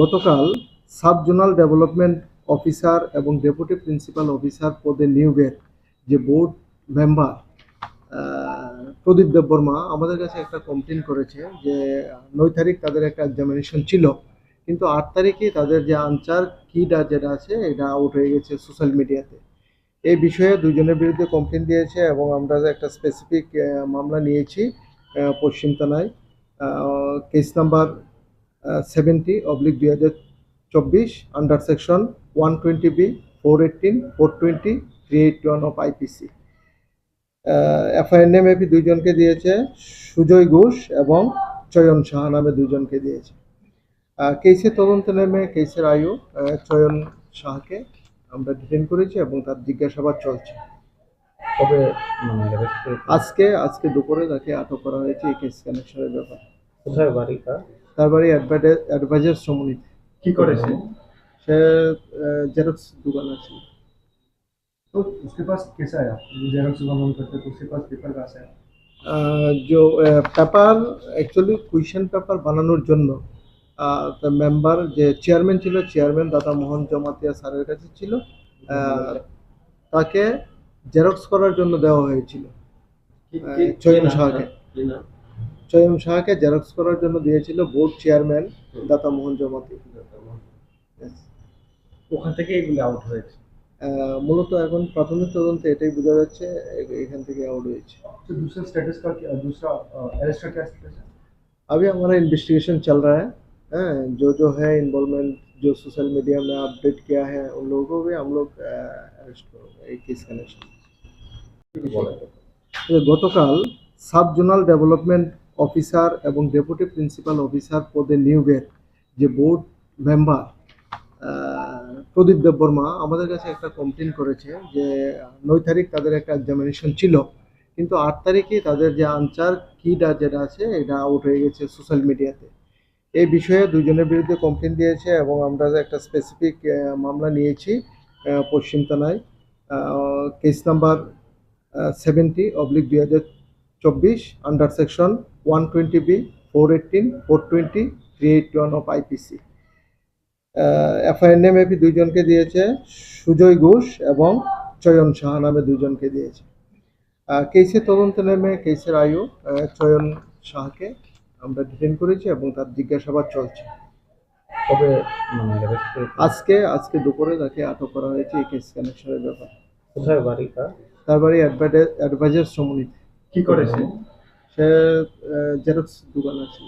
গতকাল sub zonal development officer এবং deputy principal officer পদে নিয়োগের যে বোর্ড মেম্বার প্রদীপ দেববর্মা আমাদের কাছে একটা কমপ্লেন করেছে যে নয় তারিখ তাদের একটা এক্সামিনেশন ছিল, কিন্তু আট তারিখে তাদের যে আনসার কিটা যেটা আছে, এটা আউট হয়ে গেছে সোশ্যাল মিডিয়াতে এই বিষয়ে দুজনের বিরুদ্ধে কমপ্লেন দিয়েছে এবং আমরা একটা স্পেসিফিক মামলা নিয়েছি পশ্চিম থানায়। কেস নাম্বার সেভেন্টি অবলিক দুই হাজার চব্বিশ under section one twenty B four eighteen four twenty three eight one of IPC FIR name AP দুইজনকে দিয়েছে সুজয় ঘোষ এবং চয়ন সাহা নামে দুইজনকে দিয়েছে। কেসের তদন্ত নেমে কেসের আয়ু চয়ন শাহকে আমরা ডিটেন করেছি এবং তার জিজ্ঞাসাবাদ চলছে। কবে মানে? আজকে আজকে দুপুরে তাকে আটক করা হয়েছে এই কেস কানেকশনের ব্যাপারে। কোথায় বাড়ি কার তার বাড়ি অ্যাডভাইজার সমনীতে কি করেছে সে জেরক্স দোকান আছে तो उसके पास कैसा आया जो जेरोक्स का मन करते तो उसके पास पेपर कहाँ से आया আহ, जो পেপার অ্যাকচুয়ালি কুয়েশন পেপার বানানোর জন্য মেম্বার যে চেয়ারম্যান ছিল চেয়ারম্যান দাদা মোহন জমাতিয়া স্যারের কাছে ছিল আহ, তাকে জেরক্স করার জন্য দেওয়া হয়েছিল আহ, চয়ন সাহাকে চয়ন সাহাকে জেরক্স করার জন্য দিয়েছিল বোর্ড চেয়ারম্যান দাদা মোহন জমাতি Yes. ওখান থেকে এগুলো আউট হয়েছে আহ, মূলত এখন প্রাথমিক তদন্তে এটাই বোঝা যাচ্ছে এ- এখান থেকে আউট হয়েছে तो दूसरा स्टेटस का क्या दूसरा अरेस्ट का क्या स्टेटस है अभी हमारा इन्वेस्टिगेशन चल रहा है हैं, जो जो है इन्वॉल्वमेंट जो सोशल मीडिया में अपडेट किया है उन लोगों को भी हम लोग अरेस्ट करेंगे एक केस कनेक्शन গতকাল সাব জোনাল ডেভেলপমেন্ট অফিসার এবং ডেপুটি প্রিন্সিপাল অফিসার পদে নিয়োগের যে বোর্ড মেম্বার প্রদীপ দেববর্মা আমাদের কাছে একটা কমপ্লেন করেছে যে নয় তারিখ তাদের একটা এক্সামিনেশন ছিল, কিন্তু আট তারিখে তাদের যে আনসার কিটা যেটা আছে, এটা আউট হয়ে গেছে সোশ্যাল মিডিয়াতে এই বিষয়ে দুজনের বিরুদ্ধে কমপ্লেন দিয়েছে এবং আমরা একটা স্পেসিফিক মামলা নিয়েছি পশ্চিম থানায় কেস নাম্বার সেভেন্টি অবলিক দুই হাজার চব্বিশ under section one twenty B four eighteen four twenty three eight one of IPC FIR name AP দুইজনকে দিয়েছে সুজয় ঘোষ এবং চয়ন সাহা নামে দুইজনকে দিয়েছে। কেসের তদন্ত নেমে কেসের আয়ু চয়ন শাহকে আমরা ডিটেন করেছি এবং তার জিজ্ঞাসাবাদ চলছে। কবে মানে? আজকে আজকে দুপুরে তাকে আটক করা হয়েছে এই কেস কানেকশনের ব্যাপারে। কোথায় বাড়ি তার বাড়ি অ্যাডভাইজার সমনীতে की করেছে সে জেরক্স দোকান আছে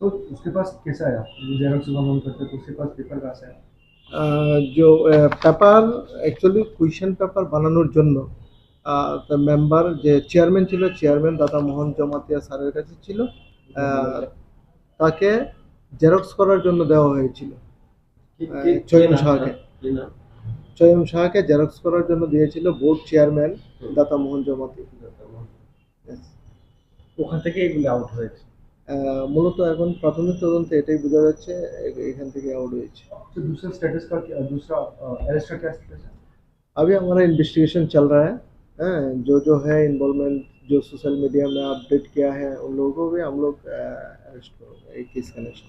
तो उसके पास कैसा आया जो जेरोक्स का मन करते तो उसके पास पेपर कहाँ से आया আহ, जो পেপার অ্যাকচুয়ালি কুয়েশন পেপার বানানোর জন্য মেম্বার যে চেয়ারম্যান ছিল চেয়ারম্যান দাদা মোহন জমাতিয়া স্যারের কাছে ছিল আহ, তাকে জেরক্স করার জন্য দেওয়া হয়েছিল আহ, চয়ন সাহাকে চয়ন সাহাকে জেরক্স করার জন্য দিয়েছিল বোর্ড চেয়ারম্যান দাদা মোহন জমাতি Yes. ওখান থেকে এগুলো আউট হয়েছে আহ, মূলত এখন প্রাথমিক তদন্তে এটাই বোঝা যাচ্ছে এ- এখান থেকে আউট হয়েছে तो दूसरा स्टेटस का क्या दूसरा अरेस्ट का क्या स्टेटस है अभी हमारा इन्वेस्टिगेशन चल रहा है हैं, जो जो है इन्वॉल्वमेंट जो सोशल मीडिया में अपडेट किया है उन लोगों को भी हम लोग अरेस्ट करेंगे एक केस कनेक्शन